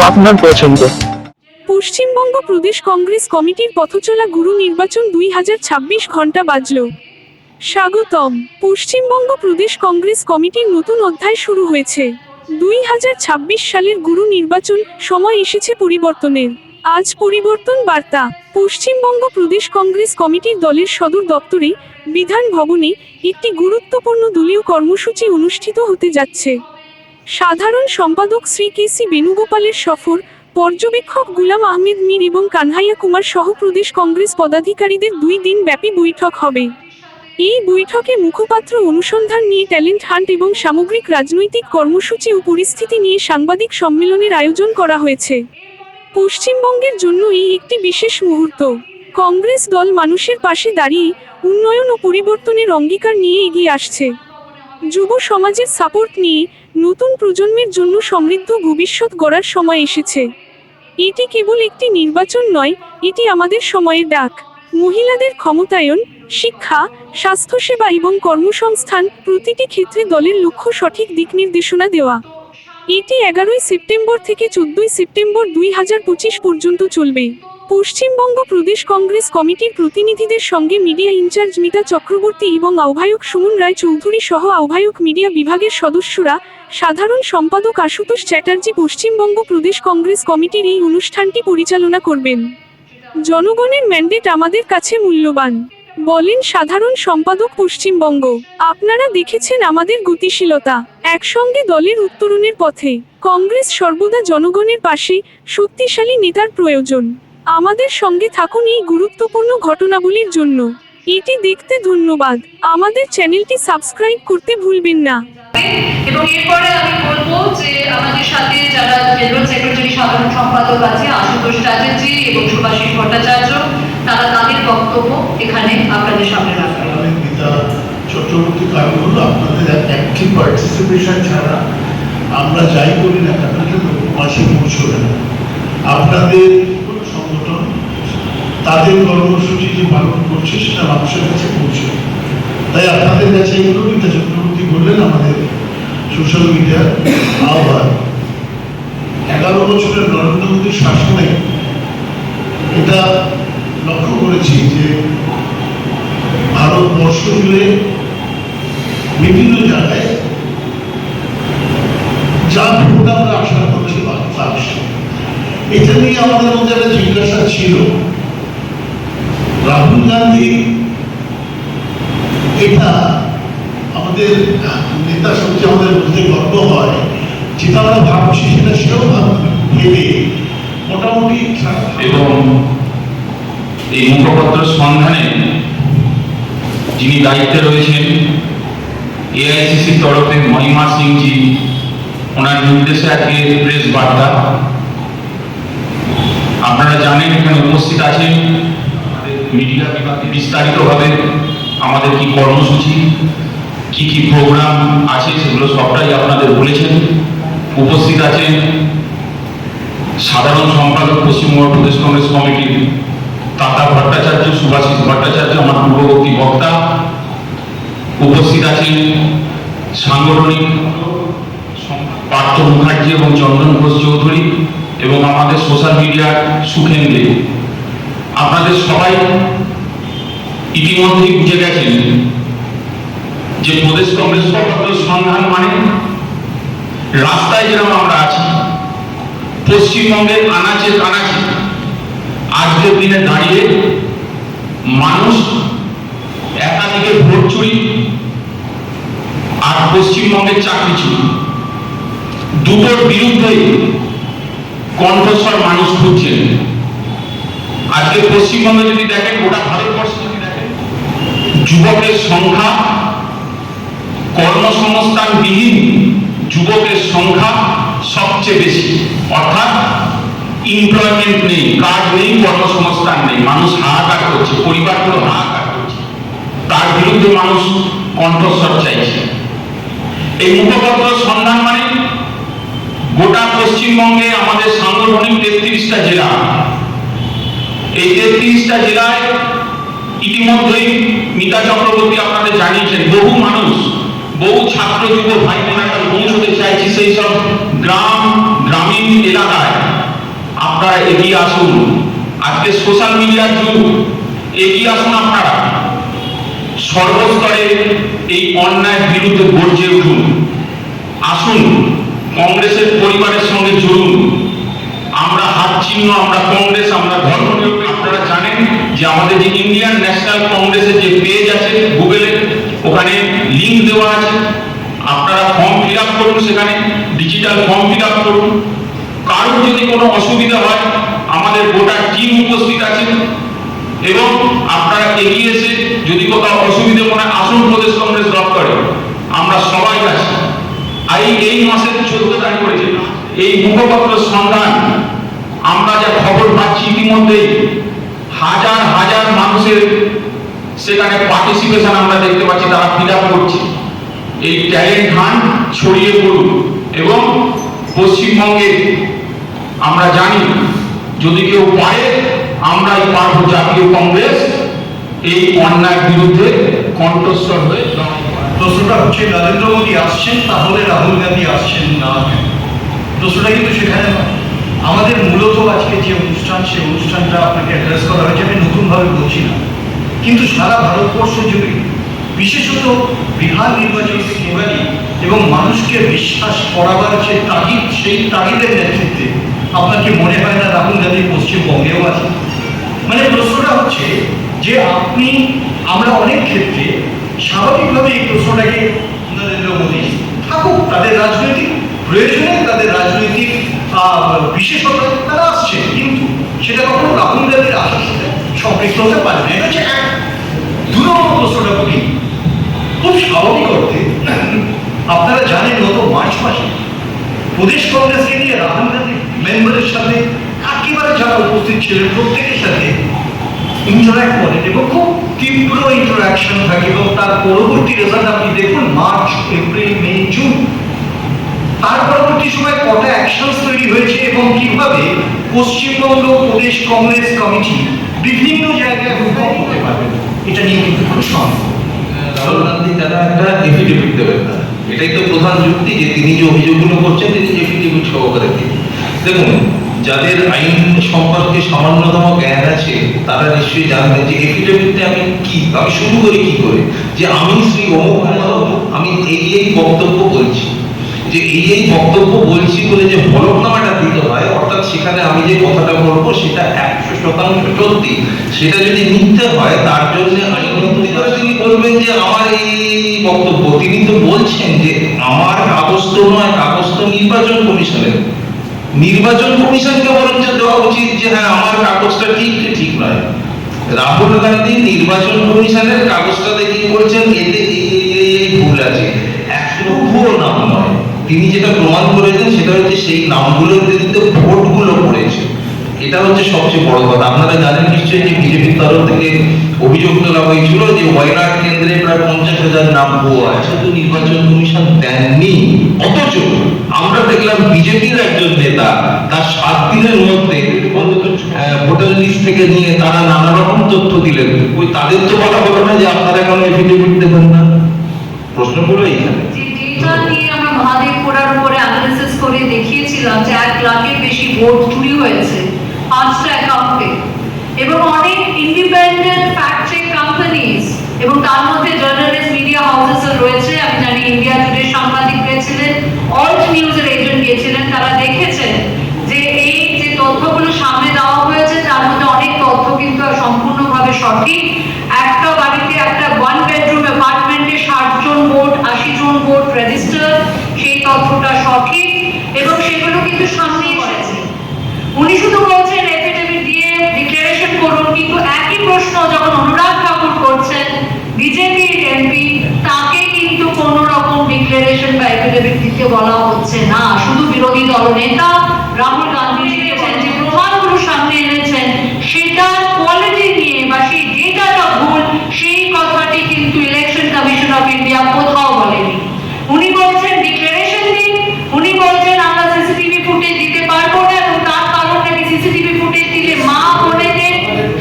আপনার পছন্দ। পশ্চিমবঙ্গ প্রদেশ কংগ্রেস কমিটির পথচলা গুরু নির্বাচন দুই হাজার ছাব্বিশ ঘণ্টা বাজল। স্বাগতম। পশ্চিমবঙ্গ প্রদেশ কংগ্রেস কমিটির নতুন অধ্যায় শুরু হয়েছে। দুই হাজার ছাব্বিশ সালের গুরু নির্বাচন সময় এসেছে পরিবর্তনের। আজ পরিবর্তন বার্তা। পশ্চিমবঙ্গ প্রদেশ কংগ্রেস কমিটির দলের সদর দপ্তরে বিধান ভবনে একটি গুরুত্বপূর্ণ দলীয় কর্মসূচি অনুষ্ঠিত হতে যাচ্ছে। সাধারণ সম্পাদক শ্রী কে সি বেণুগোপালের সফর, পর্যবেক্ষক গুলাম আহমেদ মীর এবং কানহাইয়া কুমার সহ প্রদেশ কংগ্রেস পদাধিকারীদের দুই দিন ব্যাপী বৈঠক হবে। এই বৈঠকে মুখপাত্র অনুসন্ধান নিয়ে ট্যালেন্ট হান্ট এবং সামগ্রিক রাজনৈতিক কর্মসূচি ও পরিস্থিতি নিয়ে সাংবাদিক সম্মেলনের আয়োজন করা হয়েছে। পশ্চিমবঙ্গের জন্য এই একটি বিশেষ মুহূর্ত। কংগ্রেস দল মানুষের পাশে দাঁড়িয়ে উন্নয়ন ও পরিবর্তনের অঙ্গীকার নিয়ে এগিয়ে আসছে। যুব সমাজের সাপোর্ট নিয়ে নতুন প্রজন্মের জন্য সমৃদ্ধ ভবিষ্যৎ গড়ার সময় এসেছে। এটি কেবল একটি নির্বাচন নয়, এটি আমাদের সময়ের ডাক। মহিলাদের ক্ষমতায়ন, শিক্ষা, স্বাস্থ্যসেবা এবং কর্মসংস্থান প্রতিটি ক্ষেত্রে দলের লক্ষ্য সঠিক দিক নির্দেশনা দেওয়া। এটি এগারোই সেপ্টেম্বর থেকে চোদ্দই সেপ্টেম্বর দুই হাজার পঁচিশ পর্যন্ত চলবে। পশ্চিমবঙ্গ প্রদেশ কংগ্রেস কমিটির প্রতিনিধিদের সঙ্গে মিডিয়া ইনচার্জ মিতা চক্রবর্তী এবং আহ্বায়ক সুমন রায় চৌধুরী সহ আহ্বায়ক মিডিয়া বিভাগের সদস্যরা সাধারণ সম্পাদক আশুতোষ চ্যাটার্জি পশ্চিমবঙ্গ প্রদেশ কংগ্রেস কমিটির এই অনুষ্ঠানটি পরিচালনা করবেন। জনগণের ম্যান্ডেট আমাদের কাছে মূল্যবান। বলেন সাধারণ সম্পাদক পশ্চিমবঙ্গ। আপনারা দেখেছেন আমাদের গতিশীলতা। একসঙ্গে দলের উত্তরণের পথে। কংগ্রেস সর্বদা জনগণের পাশে, শক্তিশালী নেতার প্রয়োজন। আমাদের সঙ্গে থাকুন এই গুরুত্বপূর্ণ ঘটনাগুলির জন্য। এটি দেখতে ধন্যবাদ। আমাদের চ্যানেলটি সাবস্ক্রাইব করতে ভুলবেন না। এবং এরপরে আমি বলব যে আমাদের সাথে যারা জেনারেল সেক্রেটারি সাধারণ সম্পাদক আছে আশুতোষ চ্যাটার্জি এবং সুভাষিস ভট্টাচার্য তারা তাদের বক্তব্য এখানে আপনাদের সামনে রাখবেন চক্রবর্তী কারণ হলো আপনাদের অ্যাক্টিভ পার্টিসিপেশন ছাড়া আমরা যাই করি না কেন? মাসে পৌঁছবে না। আপনাদের তাদের কর্মসূচি যে পালন করছে, সেটা মানুষের কাছে পৌঁছে। তাই আপনাদের কাছে এগুলো পিতা চক্রবর্তী বললেন আমাদের সোশ্যাল মিডিয়ার আহ্বান। এগারো বছরের নরেন্দ্র মোদীর শাসনে এটা লক্ষ্য করেছি যে ভারতবর্ষ জুড়ে বিভিন্ন জায়গায় যা ভোট আমরা আশা করছি এটা নিয়ে আমাদের মধ্যে একটা জিজ্ঞাসা ছিল। রাহুল গান্ধী, এটা আমাদের নেতা সবচেয়ে আমাদের বলতে গর্ব হয়। যেটা আমরা ভাবছি সেটা সেও ভাব- মোটামুটি এবং এই মুখপত্র সন্ধানে যিনি দায়িত্বে রয়েছেন, এআইসিসির তরফে মহিমা সিংজি, ওনার নির্দেশে আজকে প্রেস বার্তা। আপনারা জানেন এখানে উপস্থিত আছেন মিডিয়া বিভাগে বিস্তারিতভাবে আমাদের কি কর্মসূচি, কি কি প্রোগ্রাম আছে সেগুলো সবটাই আপনাদের বলেছেন। উপস্থিত আছেন সাধারণ সম্পাদক পশ্চিমবঙ্গ প্রদেশ কংগ্রেস কমিটির তাতা ভট্টাচার্য, সুভাষিস ভট্টাচার্য, আমার পূর্ববর্তী বক্তা। উপস্থিত আছেন সাংগঠনিক পার্থ মুখার্জি এবং চন্দন ঘোষ চৌধুরী এবং আমাদের সোশ্যাল মিডিয়ার সুখেন্দে আপনাদের সবাই ইতিমধ্যেই বুঝে গেছেন যে প্রদেশ কংগ্রেস সভাপতি সন্ধান মানে রাস্তায় যেরকম আমরা আছি পশ্চিমবঙ্গের আনাচে কানাচে, আজকের দিনে দাঁড়িয়ে মানুষ একাধিকে ভোট চুরি আর পশ্চিমবঙ্গের চাকরি চুরি। দুটোর বিরুদ্ধেই কণ্ঠস্বর মানুষ খুঁজছেন। আজকে পশ্চিমবঙ্গে যদি দেখেন, গোটা ভারতবর্ষ যদি দেখেন, যুবকের সংখ্যা কর্মসংস্থানবিহীন যুবকের সংখ্যা সবচেয়ে বেশি। অর্থাৎ এমপ্লয়মেন্ট নেই, কাজ নেই, কর্মসংস্থান নেই। মানুষ হাহাকার করছে, পরিবারগুলো হাহাকার করছে। তার বিরুদ্ধে মানুষ কণ্ঠস্বর চাইছে। এই মুখপত্র সন্ধান মানে গোটা পশ্চিমবঙ্গে আমাদের সাংগঠনিক তেত্রিশটা জেলা। এই তেত্রিশটা জেলায় ইতিমধ্যেই মিতা চক্রবর্তী আপনাদের জানিয়েছেন, বহু মানুষ, বহু ছাত্র যুব ভাই বোনেরা পৌঁছতে চাইছি সেই সব গ্রাম, গ্রামীণ এলাকায়। আপনারা এগিয়ে আসুন। আজকে সোশ্যাল মিডিয়ার যুগ। এগিয়ে আসুন আপনারা। সর্বস্তরে এই অন্যায়ের বিরুদ্ধে গর্জে উঠুন। আসুন, কংগ্রেসের পরিবারের সঙ্গে জড়ুন। আমরা হাত চিহ্ন আমরা কংগ্রেস আমরা ধর্ম আপনারা জানেন যে আমাদের যে ইন্ডিয়ান ন্যাশনাল কংগ্রেসের যে পেজ আছে গুগলে ওখানে লিঙ্ক দেওয়া আছে। আপনারা ফর্ম ফিল আপ করুন সেখানে ডিজিটাল ফর্ম ফিল আপ করুন। কারোর যদি কোনো অসুবিধা হয় আমাদের গোটা টিম উপস্থিত আছে এবং আপনারা এগিয়ে এসে যদি কোথাও অসুবিধে মনে হয়, আসুন প্রদেশ কংগ্রেস দপ্তরে আমরা সবাই আছি। আর এই মাসের চোদ্দ তারিখ করেছে এই মুখপত্র সন্ধান, আমরা যা খবর পাচ্ছি ইতিমধ্যে হাজার হাজার মানুষের সেখানে পার্টিসিপেশন আমরা দেখতে পাচ্ছি, তারা ফিল করছে এই ট্যালেন্ট হান্ট ছড়িয়ে পড়ুন এবং পশ্চিমবঙ্গে আমরা জানি, যদি কেউ পারে আমরাই পারব জাতীয় কংগ্রেস এই অন্যায়ের বিরুদ্ধে কণ্ঠস্বর হয়ে। প্রশ্নটা হচ্ছে, নরেন্দ্র মোদী আসছেন, তাহলে রাহুল গান্ধী আসছেন না? প্রশ্নটা কিন্তু সেখানে নয় আমাদের মূলত আজকে যে অনুষ্ঠান, সেই অনুষ্ঠানটা আপনাকে অ্যাড্রেস করা হয়েছে, আমি নতুনভাবে বলছি না। কিন্তু সারা ভারতবর্ষ জুড়ে, বিশেষত বিহার নির্বাচন এবারই এবং মানুষকে বিশ্বাস করাবার যে তাগিদ, সেই তাগিদের নেতৃত্বে আপনার কি মনে হয় না রাহুল গান্ধী পশ্চিমবঙ্গেও আছে? মানে প্রশ্নটা হচ্ছে যে আপনি, আমরা অনেক ক্ষেত্রে স্বাভাবিকভাবে এই প্রশ্নটাকে নরেন্দ্র মোদী থাকুক তাদের রাজনৈতিক প্রয়োজনে তাদের রাজনৈতিক বিশেষতা তারা আসছে, কিন্তু সেটা কখনো সাথে সম্পৃক্ত হতে পারে না এটা হচ্ছে এক দু নম্বর প্রশ্নটা বলি। খুব স্বাভাবিক অর্থে, আপনারা জানেন গত মার্চ মাসে প্রদেশ কংগ্রেসকে নিয়ে রাহুল গান্ধী মেম্বারের সাথে একেবারে যারা উপস্থিত ছিলেন, প্রত্যেকের সাথে ইন্টারাক্ট করেন এবং খুব তীব্র ইন্টারাকশন থাকে এবং তার পরবর্তী রেজাল্ট আপনি দেখুন, মার্চ, এপ্রিল, মে, জুন তার পরবর্তী সময় কটা অ্যাকশনস তৈরি হয়েছে এবং কীভাবে পশ্চিমবঙ্গ প্রদেশ কংগ্রেস কমিটি বিভিন্ন জায়গায় ভূমিকা করতে পারবে এটা নিয়ে কিন্তু খুব সম্ভব রাহুল গান্ধী তারা একটা এফিডেভিট দেবেন না। এটাই তো প্রধান যুক্তি যে তিনি যে অভিযোগগুলো করছেন তিনি এফিডেভিট সহকারে দিন দেখুন যাদের আইন সম্পর্কে সামান্যতম জ্ঞান আছে তারা নিশ্চয়ই জানবেন যে এফিডেভিটে আমি কি আমি শুরু করি কি করে? যে আমি শ্রী অমুক, আমি এই এই বক্তব্য বলছি যে এই এই বক্তব্য বলছি বলে যে হলফনামাটা দিতে হয়, অর্থাৎ সেখানে আমি যে কথাটা বলব সেটা একশো শতাংশ সত্যি। সেটা যদি মিথ্যে হয়, তার জন্য তিনি বলবেন যে আমার এই বক্তব্য। তিনি তো বলছেন যে আমার কাগজ তো নয় কাগজ তো নির্বাচন কমিশনের। নির্বাচন কমিশনকে বরঞ্চ দেওয়া উচিত যে হ্যাঁ আমার কাগজটা ঠিক ঠিক নয়। রাহুল গান্ধী নির্বাচন কমিশনের কাগজটা দেখিয়ে বলছেন? এতে এই ভুল আছে। একশো ভুল নাম নয় তিনি যেটা প্রমাণ করেছেন সেটা হচ্ছে সেই নামগুলোর বিরুদ্ধে ভোটগুলো পড়েছে। এটা হচ্ছে সবচেয়ে বড় কথা। আপনারা জানেন নিশ্চয়ই যে বিজেপির তরফ থেকে অভিযোগ তোলা হয়েছিল যে ওয়াইনাড কেন্দ্রে প্রায় পঞ্চাশ হাজার নাম ভুয়ো আছে তো নির্বাচন কমিশন দেননি। অথচ আমরা দেখলাম বিজেপির একজন নেতা তার সাত দিনের মধ্যে অন্তত ভোটার লিস্ট থেকে নিয়ে তারা নানা রকম তথ্য দিলেন। ওই তাদের তো বলা হলো না যে আপনারা এখন এফিডেভিট দেবেন না। প্রশ্ন হলো এইখানে। লাখের বেশি ভোট চুরি হয়েছে, পাঁচটা অ্যাকাউন্টে এবং অনেক ইন্ডিপেন্ডেন্ট ফ্যাক্ট চেক কোম্পানিজ এবং তার মধ্যে জার্নালিস্ট মিডিয়া হাউসেস রয়েছে। আমি জানি ইন্ডিয়া টুডে সাংবাদিক পেয়েছিলেন অল্ট এজেন্ট গিয়েছিলেন, তারা দেখেছেন যে এই যে তথ্যগুলো সামনে দেওয়া হয়েছে, তার মধ্যে অনেক তথ্য কিন্তু সম্পূর্ণভাবে সঠিক। একটা বাড়িতে একটা ওয়ান বেডরুম অ্যাপার্টমেন্টে ষাট জন ভোট আশি জন ভোট রেজিস্টার সেই তথ্যটা সঠিক। এবং সেগুলো কিন্তু সামনে এসেছে উনি শুধু বলছেন এফিডেভিট দিয়ে ডিক্লারেশন করুন কিন্তু একই প্রশ্ন যখন অনুরাগ ঠাকুর করছেন বিজেপির এমপি তাকে কিন্তু কোনো রকম ডিক্লারেশন বা এফিডেভিট দিতে বলা হচ্ছে না। শুধু বিরোধী দল নেতা রাহুল গান্ধী লিখেছেন যে প্রমাণগুলো সামনে এনেছেন সেটার কোয়ালিটি নিয়ে বা সেই ডেটাটা ভুল সেই কথাটি কিন্তু ইলেকশন কমিশন অফ ইন্ডিয়া কোথাও বলেনি উনি বলছেন ডিক্লারেশন দিন উনি বলছেন আমরা সিসিটিভি ফুটেজ দিতে পারব না এবং তার কারণ নাকি সিসিটিভি ফুটেজ দিলে মা বোনেদের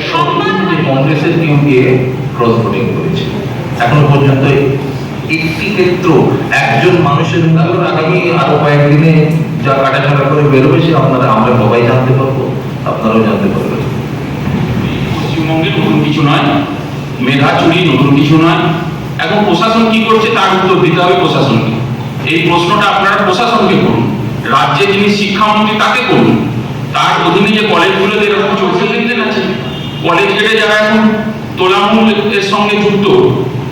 সম্মান যে হানি কংগ্রেসের কেউ গিয়ে ক্রস ভোটিং করেছে এখনও পর্যন্ত একটি ক্ষেত্র একজন মানুষের মুখে আগামী আরও কয়েকদিনে যা ছাড়া ছাড়া করে বেরোবে, সে আপনারা আমরা সবাই জানতে পারব, আপনারাও জানতে পারবেন। তার উত্তর দিতে হবে প্রশাসনকে। এই প্রশ্নটা আপনারা প্রশাসনকে করুন, রাজ্যে যিনি করুন। তার যে চলছে কলেজ গেটে যারা এখন তোলামূল এর সঙ্গে যুক্ত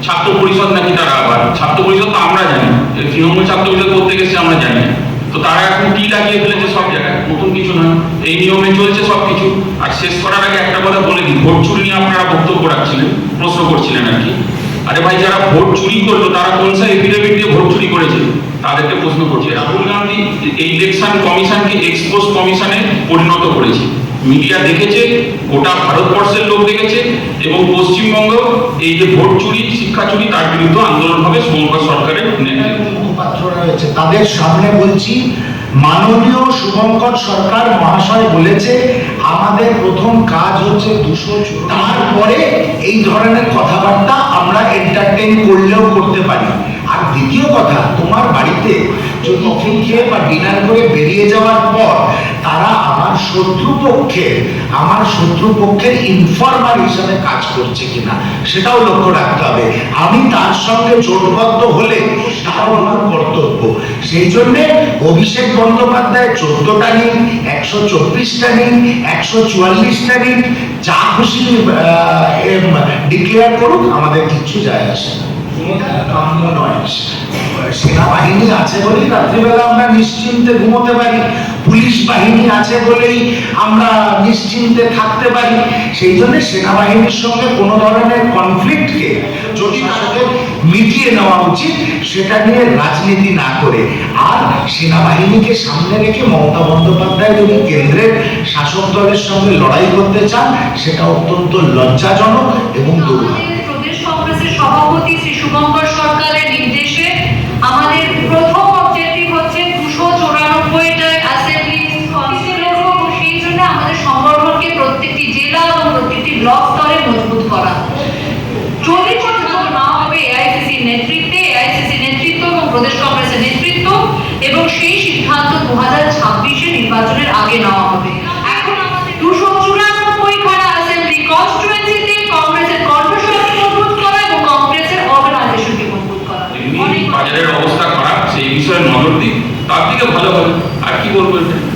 ছাত্র পরিষদ নাকি তারা আবার? ছাত্র পরিষদ তো আমরা জানি। তৃণমূল ছাত্র পরিষদ করতে গেছে আমরা জানি। তো তারা এখন কি লাগিয়ে ফেলেছে সব জায়গায়? নতুন কিছু না। এই নিয়মে চলছে সব কিছু। আর শেষ করার আগে একটা কথা বলে দিই। ভোট চুরি নিয়ে আপনারা বক্তব্য রাখছিলেন, প্রশ্ন করছিলেন আর কি। আরে ভাই, যারা ভোট চুরি করল, তারা কোন সা এফিডেভিট দিয়ে ভোট চুরি করেছে? তাদেরকে প্রশ্ন করছে। রাহুল গান্ধী ইলেকশন কমিশনকে এক্সপোজ কমিশনে পরিণত করেছে। মিডিয়া দেখেছে গোটা ভারতবর্ষের লোক দেখেছে এবং পশ্চিমবঙ্গ এই যে ভোট চুরি শিক্ষা চুরি তার বিরুদ্ধে আন্দোলন হবে শুভঙ্কর সরকারের মুখপাত্র রয়েছে। তাদের সামনে বলছি মাননীয় শুভঙ্কর সরকার মহাশয় বলেছে আমাদের প্রথম কাজ হচ্ছে দুশো তারপরে এই ধরনের কথাবার্তা আমরা এন্টারটেইন করলেও করতে পারি। আর দ্বিতীয় কথা তোমার বাড়িতে টিফিন খেয়ে বা ডিনার করে বেরিয়ে যাওয়ার পর তারা আমার শত্রুপক্ষের আমার শত্রুপক্ষের ইনফরমার হিসাবে কাজ করছে কিনা, সেটাও লক্ষ্য রাখতে হবে। আমি তার সঙ্গে জোটবদ্ধ হলে তার আমার কর্তব্য। সেই জন্য অভিষেক বন্দ্যোপাধ্যায় চোদ্দটা নিন একশো চব্বিশটা নিন একশো চুয়াল্লিশটা নিন যা খুশি ডিক্লেয়ার করুক, আমাদের কিচ্ছু যায় আসে না। নয় সেনাবাহিনী আছে বলেই রাত্রিবেলা আমরা নিশ্চিন্তে ঘুমোতে পারি। পুলিশ বাহিনী আছে বলেই আমরা নিশ্চিন্তে থাকতে পারি। সেই জন্য সেনাবাহিনীর সঙ্গে কোনো ধরনের কনফ্লিক্টকে যদি মিটিয়ে নেওয়া উচিত, সেটা নিয়ে রাজনীতি না করে। আর সেনাবাহিনীকে সামনে রেখে মমতা বন্দ্যোপাধ্যায় যদি কেন্দ্রের শাসক দলের সঙ্গে লড়াই করতে চান, সেটা অত্যন্ত লজ্জাজনক এবং দুর্ভাগ্য। সভাপতি শ্রী শুভঙ্কর সরকারের নির্দেশে আমাদের প্রথম অবজেক্টিভ হচ্ছে দুশো চৌরানব্বইটা অ্যাসেম্বলি সেই জন্য আমাদের সংগঠনকে প্রত্যেকটি জেলা এবং প্রত্যেকটি ব্লক স্তরে মজবুত করা। যদি না হবে এআইসিসি নেতৃত্বে এআইসিসি নেতৃত্ব এবং প্রদেশ কংগ্রেসের নেতৃত্ব এবং সেই সিদ্ধান্ত দু হাজার ছাব্বিশে নির্বাচনের আগে নেওয়া হবে। অবস্থা খারাপ সেই বিষয়ে নজর দিন। তার থেকে ভালো হবে। আর কি বলব এটা